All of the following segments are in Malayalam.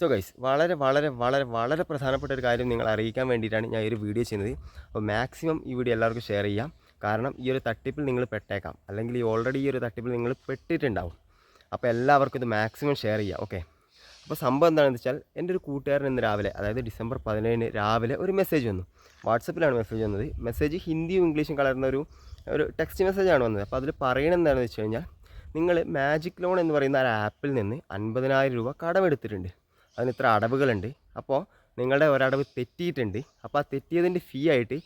സോ ഗൈസ് വളരെ വളരെ വളരെ വളരെ പ്രധാനപ്പെട്ട ഒരു കാര്യം നിങ്ങൾ അറിയിക്കാൻ വേണ്ടിയിട്ടാണ് ഞാൻ ഈ ഒരു വീഡിയോ ചെയ്യുന്നത്. അപ്പോൾ മാക്സിമം ഈ വീഡിയോ എല്ലാവർക്കും ഷെയർ ചെയ്യാം. കാരണം ഈ ഒരു തട്ടിപ്പിൽ നിങ്ങൾ പെട്ടേക്കാം. അല്ലെങ്കിൽ ഈ ഓൾറെഡി ഈ ഒരു തട്ടിപ്പിൽ നിങ്ങൾ പെട്ടിട്ടുണ്ടാവും. അപ്പോൾ എല്ലാവർക്കും ഇത് മാക്സിമം ഷെയർ ചെയ്യാം. ഓക്കെ അപ്പോൾ സംഭവം എന്താണെന്ന് വെച്ചാൽ എന്റെ ഒരു കൂട്ടുകാരൻ ഇന്ന് രാവിലെ അതായത് ഡിസംബർ പതിനേഴിന് രാവിലെ ഒരു മെസ്സേജ് വന്നു. വാട്സപ്പിലാണ് മെസ്സേജ് വന്നത്. മെസ്സേജ് ഹിന്ദിയും ഇംഗ്ലീഷും കലർന്ന ഒരു ഒരു ടെക്സ്റ്റ് മെസ്സേജാണ് വന്നത്. അപ്പോൾ അതിൽ പറയണത് എന്താണെന്ന് വെച്ച് കഴിഞ്ഞാൽ നിങ്ങൾ മാജിക് ലോൺ എന്ന് പറയുന്ന ആ ആപ്പിൽ നിന്ന് അൻപതിനായിരം രൂപ കടമെടുത്തിട്ടുണ്ട്. അതിന് ഇത്ര അടവുകളുണ്ട്. അപ്പോൾ നിങ്ങളുടെ ഒരടവ് തെറ്റിയിട്ടുണ്ട്. അപ്പോൾ ആ തെറ്റിയതിന്റെ ഫീ ആയിട്ട്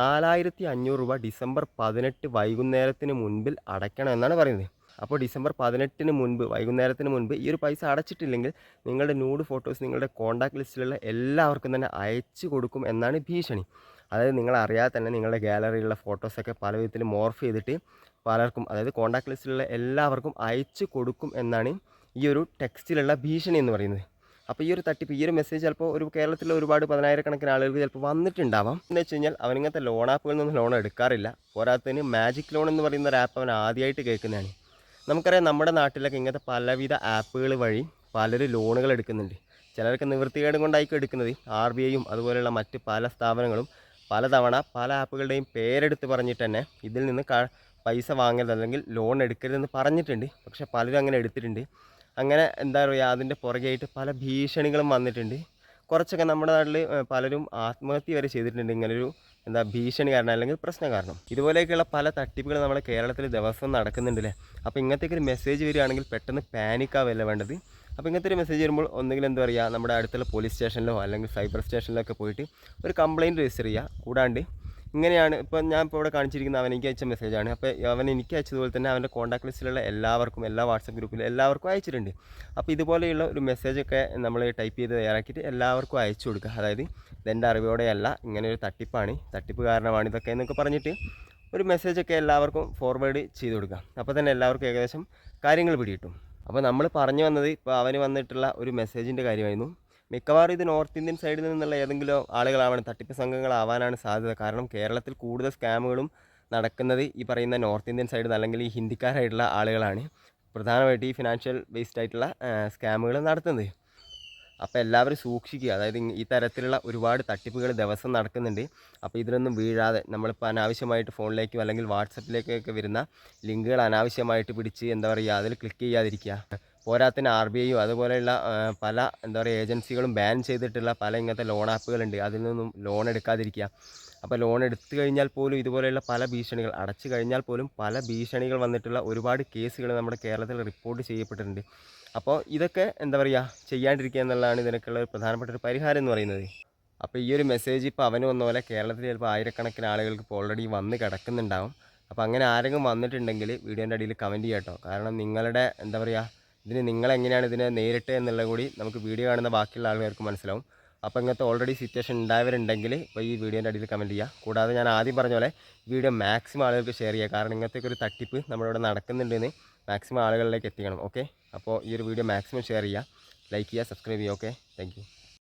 നാലായിരത്തി അഞ്ഞൂറ് രൂപ ഡിസംബർ പതിനെട്ട് വൈകുന്നേരത്തിന് മുൻപിൽ അടയ്ക്കണം എന്നാണ് പറയുന്നത്. അപ്പോൾ ഡിസംബർ പതിനെട്ടിന് മുൻപ് വൈകുന്നേരത്തിന് മുൻപ് ഈ ഒരു പൈസ അടച്ചിട്ടില്ലെങ്കിൽ നിങ്ങളുടെ നൂഡ് ഫോട്ടോസ് നിങ്ങളുടെ കോൺടാക്ട് ലിസ്റ്റിലുള്ള എല്ലാവർക്കും തന്നെ അയച്ചു കൊടുക്കും എന്നാണ് ഭീഷണി. അതായത് നിങ്ങൾ അറിയാതെ തന്നെ നിങ്ങളുടെ ഗാലറിയിലുള്ള ഫോട്ടോസൊക്കെ പല വിധത്തിൽ മോർഫ് ചെയ്തിട്ട് പലർക്കും അതായത് കോൺടാക്ട് ലിസ്റ്റിലുള്ള എല്ലാവർക്കും അയച്ചു കൊടുക്കും എന്നാണ് ഈ ഒരു ടെക്സ്റ്റിലുള്ള ഭീഷണി എന്ന് പറയുന്നത്. അപ്പോൾ ഈ ഒരു തട്ടിപ്പ് ഈ ഒരു മെസ്സേജ് ചിലപ്പോൾ ഒരു കേരളത്തിൽ ഒരുപാട് പതിനായിരക്കണക്കിന് ആളുകൾക്ക് ചിലപ്പോൾ വന്നിട്ടുണ്ടാവാം. എന്ന് വെച്ച് കഴിഞ്ഞാൽ അവൻ ഇങ്ങനത്തെ ലോൺ ആപ്പുകളിൽ നിന്ന് ലോൺ എടുക്കാറില്ല. പോരാത്തതിന് മാജിക് ലോൺ എന്ന് പറയുന്ന ഒരു ആപ്പ് അവൻ ആദ്യമായിട്ട് കേൾക്കുന്നതാണ്. നമുക്കറിയാം നമ്മുടെ നാട്ടിലൊക്കെ ഇങ്ങനത്തെ പലവിധ ആപ്പുകൾ വഴി പലരും ലോണുകൾ എടുക്കുന്നുണ്ട്. ചിലർക്ക് നിവൃത്തികേടും കൊണ്ടായിരിക്കും എടുക്കുന്നത്. ആർ ബി ഐയും അതുപോലെയുള്ള മറ്റ് പല സ്ഥാപനങ്ങളും പലതവണ പല ആപ്പുകളുടെയും പേരെടുത്ത് പറഞ്ഞിട്ട് തന്നെ ഇതിൽ നിന്ന് പൈസ വാങ്ങരുത് അല്ലെങ്കിൽ ലോൺ എടുക്കരുതെന്ന് പറഞ്ഞിട്ടുണ്ട്. പക്ഷേ പലരും അങ്ങനെ എടുത്തിട്ടുണ്ട്. അങ്ങനെ എന്താ പറയുക അതിന്റെ പുറകെയായിട്ട് പല ഭീഷണികളും വന്നിട്ടുണ്ട്. കുറച്ചൊക്കെ നമ്മുടെ നാട്ടിൽ പലരും ആത്മഹത്യ വരെ ചെയ്തിട്ടുണ്ട്. ഇങ്ങനൊരു എന്താ ഭീഷണി കാരണം അല്ലെങ്കിൽ പ്രശ്നം കാരണം. ഇതുപോലെയൊക്കെയുള്ള പല തട്ടിപ്പുകൾ നമ്മുടെ കേരളത്തിൽ ദിവസം നടക്കുന്നുണ്ടല്ലേ? അപ്പോൾ ഇങ്ങനത്തേക്ക് ഒരു മെസ്സേജ് വരികയാണെങ്കിൽ പെട്ടെന്ന് പാനിക് ആവല്ല വേണ്ടത്? അപ്പോൾ ഇങ്ങനത്തെ ഒരു മെസ്സേജ് വരുമ്പോൾ ഒന്നുകിൽ എന്താ പറയുക നമ്മുടെ അടുത്തുള്ള പോലീസ് സ്റ്റേഷനിലോ അല്ലെങ്കിൽ സൈബർ സ്റ്റേഷനിലോ ഒക്കെ പോയിട്ട് ഒരു കംപ്ലയിന്റ് രജിസ്റ്റർ ചെയ്യുക. കൂടാണ്ട് ഇങ്ങനെയാണ് ഇപ്പോൾ ഞാൻ ഇപ്പോൾ ഇവിടെ കാണിച്ചിരിക്കുന്ന അവൻ എനിക്ക് അയച്ച മെസ്സേജാണ് അപ്പോൾ അവൻ എനിക്ക് അയച്ചതുപോലെ തന്നെ അവന്റെ കോൺടാക്ട് ലിസ്റ്റിലുള്ള എല്ലാവർക്കും എല്ലാ വാട്സപ്പ് ഗ്രൂപ്പിലും എല്ലാവർക്കും അയച്ചിട്ടുണ്ട്. അപ്പോൾ ഇതുപോലെയുള്ള ഒരു മെസ്സേജൊക്കെ നമ്മൾ ടൈപ്പ് ചെയ്ത് തയ്യാറാക്കിയിട്ട് എല്ലാവർക്കും അയച്ചു കൊടുക്കുക. അതായത് ഇതെന്റെ അറിവോടെയല്ല ഇങ്ങനെ ഒരു തട്ടിപ്പാണ് തട്ടിപ്പ് കാരണമാണ് ഇതൊക്കെ എന്നൊക്കെ പറഞ്ഞിട്ട് ഒരു മെസ്സേജൊക്കെ എല്ലാവർക്കും ഫോർവേഡ് ചെയ്ത് കൊടുക്കുക. അപ്പോൾ തന്നെ എല്ലാവർക്കും ഏകദേശം കാര്യങ്ങൾ പിടികിട്ടും. അപ്പോൾ നമ്മൾ പറഞ്ഞു വന്നത് ഇപ്പോൾ അവന് വന്നിട്ടുള്ള ഒരു മെസ്സേജിന്റെ കാര്യമായിരുന്നു. മിക്കവാറും ഇത് നോർത്ത് ഇന്ത്യൻ സൈഡിൽ നിന്നുള്ള ഏതെങ്കിലും ആളുകളാവാൻ തട്ടിപ്പ് സംഘങ്ങളാവാനാണ് സാധ്യത. കാരണം കേരളത്തിൽ കൂടുതൽ സ്കാമുകളും നടക്കുന്നത് ഈ പറയുന്ന നോർത്ത് ഇന്ത്യൻ സൈഡിൽ അല്ലെങ്കിൽ ഈ ഹിന്ദിക്കാരായിട്ടുള്ള ആളുകളാണ്. പ്രധാനമായിട്ട് ഈ ഫിനാൻഷ്യൽ ബേസ്ഡ് ആയിട്ടുള്ള സ്കാമുകൾ നടത്തുന്നത്. അപ്പോൾ എല്ലാവരും സൂക്ഷിക്കുക. അതായത് ഈ തരത്തിലുള്ള ഒരുപാട് തട്ടിപ്പുകൾ ദിവസം നടക്കുന്നുണ്ട്. അപ്പോൾ ഇതിലൊന്നും വീഴാതെ നമ്മളിപ്പോൾ അനാവശ്യമായിട്ട് ഫോണിലേക്കും അല്ലെങ്കിൽ വാട്സപ്പിലേക്കൊക്കെ വരുന്ന ലിങ്കുകൾ അനാവശ്യമായിട്ട് പിടിച്ച് എന്താ പറയുക അതിൽ ക്ലിക്ക് ചെയ്യാതിരിക്കുക. പോരാത്തിന് ആർ ബി ഐയും അതുപോലെയുള്ള പല എന്താ പറയുക ഏജൻസികളും ബാൻ ചെയ്തിട്ടുള്ള പല ഇങ്ങനത്തെ ലോൺ ആപ്പുകളുണ്ട്. അതിൽ നിന്നും ലോൺ എടുക്കാതിരിക്കുക. അപ്പോൾ ലോൺ എടുത്തു കഴിഞ്ഞാൽ പോലും ഇതുപോലെയുള്ള പല ഭീഷണികൾ അടച്ചു കഴിഞ്ഞാൽ പോലും പല ഭീഷണികൾ വന്നിട്ടുള്ള ഒരുപാട് കേസുകൾ നമ്മുടെ കേരളത്തിൽ റിപ്പോർട്ട് ചെയ്യപ്പെട്ടിട്ടുണ്ട്. അപ്പോൾ ഇതൊക്കെ എന്താ പറയുക ചെയ്യാണ്ടിരിക്കുക എന്നുള്ളതാണ് ഇതിനൊക്കെയുള്ള ഒരു പ്രധാനപ്പെട്ട ഒരു പരിഹാരം എന്ന് പറയുന്നത്. അപ്പോൾ ഈ ഒരു മെസ്സേജ് ഇപ്പോൾ അവന് വന്ന പോലെ കേരളത്തിൽ ചിലപ്പോൾ ആയിരക്കണക്കിന് ആളുകൾക്ക് ഇപ്പോൾ ഓൾറെഡി വന്ന് കിടക്കുന്നുണ്ടാവും. അപ്പോൾ അങ്ങനെ ആരെങ്കിലും വന്നിട്ടുണ്ടെങ്കിൽ വീഡിയോന്റെ അടിയിൽ കമന്റ് ചെയ്യാം കേട്ടോ കാരണം നിങ്ങളുടെ എന്താ പറയുക ഇതിന് നിങ്ങളെങ്ങനെയാണ് ഇതിനെ നേരിട്ട് എന്നുള്ളത് കൂടി നമുക്ക് വീഡിയോ കാണുന്ന ബാക്കിയുള്ള ആൾക്കാർക്ക് മനസ്സിലാവും. അപ്പോൾ ഇങ്ങനത്തെ ഓൾറെഡി സിറ്റുവേഷൻ ഉണ്ടായവരുണ്ടെങ്കിൽ ഇപ്പോൾ ഈ വീഡിയോന്റെ അടിയിൽ കമന്റ് ചെയ്യുക കൂടാതെ ഞാൻ ആദ്യം പറഞ്ഞ പോലെ വീഡിയോ മാക്സിമം ആളുകൾക്ക് ഷെയർ ചെയ്യുക. കാരണം ഇങ്ങനത്തെ ഒരു തട്ടിപ്പ് നമ്മളിവിടെ നടക്കുന്നുണ്ടെന്ന് മാക്സിമം ആളുകളിലേക്ക് എത്തിക്കണം. ഓക്കെ അപ്പോൾ ഈ ഒരു വീഡിയോ മാക്സിമം ഷെയർ ചെയ്യുക. ലൈക്ക് ചെയ്യുക സബ്സ്ക്രൈബ് ചെയ്യുക. Okay thank